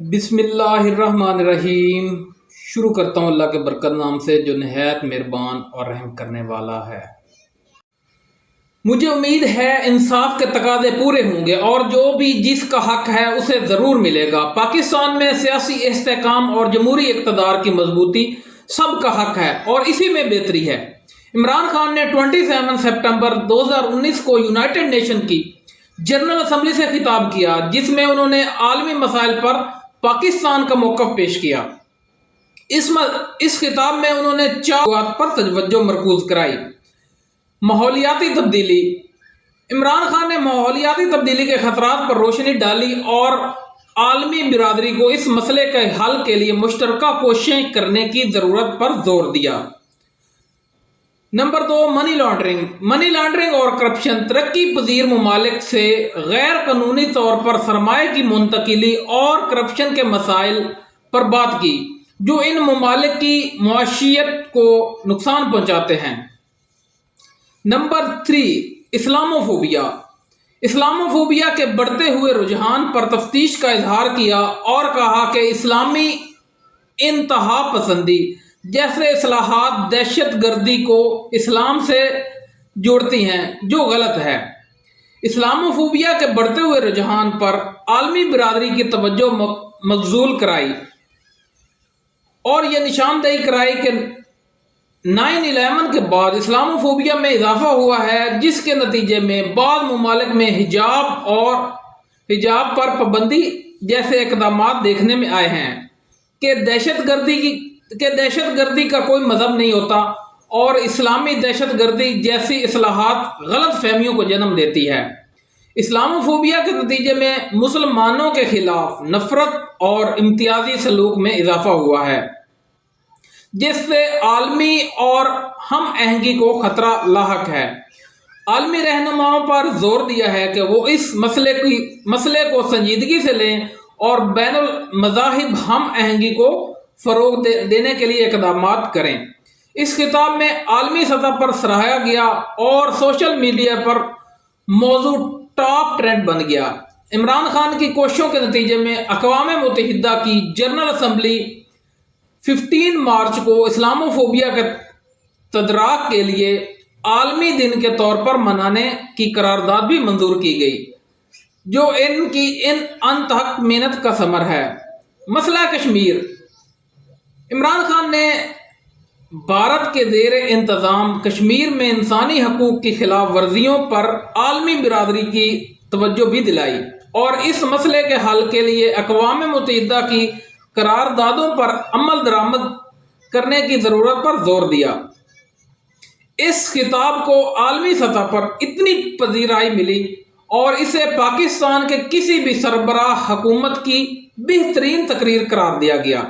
بسم اللہ الرحمن الرحیم۔ شروع کرتا ہوں اللہ کے برکت نام سے جو نہایت مہربان اور رحم کرنے والا ہے۔ مجھے امید ہے انصاف کے تقاضے پورے ہوں گے اور جو بھی جس کا حق ہے اسے ضرور ملے گا۔ پاکستان میں سیاسی استحکام اور جمہوری اقتدار کی مضبوطی سب کا حق ہے اور اسی میں بہتری ہے۔ عمران خان نے 27 سپٹمبر 2019 کو یونائٹڈ نیشن کی جنرل اسمبلی سے خطاب کیا، جس میں انہوں نے عالمی مسائل پر پاکستان کا موقف پیش کیا۔ اس اس خطاب میں انہوں نے چار پر توجہ مرکوز کرائی۔ ماحولیاتی تبدیلی۔ عمران خان نے ماحولیاتی تبدیلی کے خطرات پر روشنی ڈالی اور عالمی برادری کو اس مسئلے کے حل کے لیے مشترکہ کوششیں کرنے کی ضرورت پر زور دیا۔ نمبر دو منی لانڈرنگ منی لانڈرنگ اور کرپشن ترقی پذیر ممالک سے غیر قانونی طور پر سرمایہ کی منتقلی اور کرپشن کے مسائل پر بات کی، جو ان ممالک کی معاشیت کو نقصان پہنچاتے ہیں۔ Number three, Islamophobia. اسلاموفوبیا کے بڑھتے ہوئے رجحان پر تفتیش کا اظہار کیا اور کہا کہ اسلامی انتہا پسندی جیسے اصلاحات دہشت گردی کو اسلام سے جوڑتی ہیں، جو غلط ہے۔ اسلام و فوبیا کے بڑھتے ہوئے رجحان پر عالمی برادری کی توجہ مقزول کرائی۔ اور یہ نشاندہی کرائی کہ نائن الیون کے بعد اسلام و فوبیا میں اضافہ ہوا ہے، جس کے نتیجے میں بعض ممالک میں حجاب اور حجاب پر پابندی جیسے اقدامات دیکھنے میں آئے ہیں کہ دہشت گردی کی کہ دہشت گردی کا کوئی مذہب نہیں ہوتا اور اسلامی دہشت گردی جیسی اصلاحات غلط فہمیوں کو جنم دیتی ہے۔ اسلام و فوبیا کے نتیجے میں مسلمانوں کے خلاف نفرت اور امتیازی سلوک میں اضافہ ہوا ہے۔ جس سے عالمی اور ہم آہنگی کو خطرہ لاحق ہے۔ عالمی رہنماؤں پر زور دیا ہے کہ وہ اس مسئلے کی مسئلے کو سنجیدگی سے لیں اور بین المذاہب ہم آہنگی کو فروغ دینے کے لیے اقدامات کریں۔ اس خطاب میں عالمی سطح پر سراہا گیا اور سوشل میڈیا پر موضوع ٹاپ ٹرینڈ بن گیا۔ عمران خان کی کوششوں کے نتیجے میں اقوام متحدہ کی جنرل اسمبلی ففٹین مارچ کو اسلام و فوبیا کے تدراک کے لیے عالمی دن کے طور پر منانے کی قرارداد بھی منظور کی گئی، جو ان کی ان انتحق محنت کا ثمر ہے۔ مسئلہ کشمیر عمران خان نے بھارت کے زیر انتظام کشمیر میں انسانی حقوق کی خلاف ورزیوں پر عالمی برادری کی توجہ بھی دلائی اور اس مسئلے کے حل کے لیے اقوام متحدہ کی قراردادوں پر عمل درآمد کرنے کی ضرورت پر زور دیا۔ اس خطاب کو عالمی سطح پر اتنی پذیرائی ملی اور اسے پاکستان کے کسی بھی سربراہ حکومت کی بہترین تقریر قرار دیا گیا۔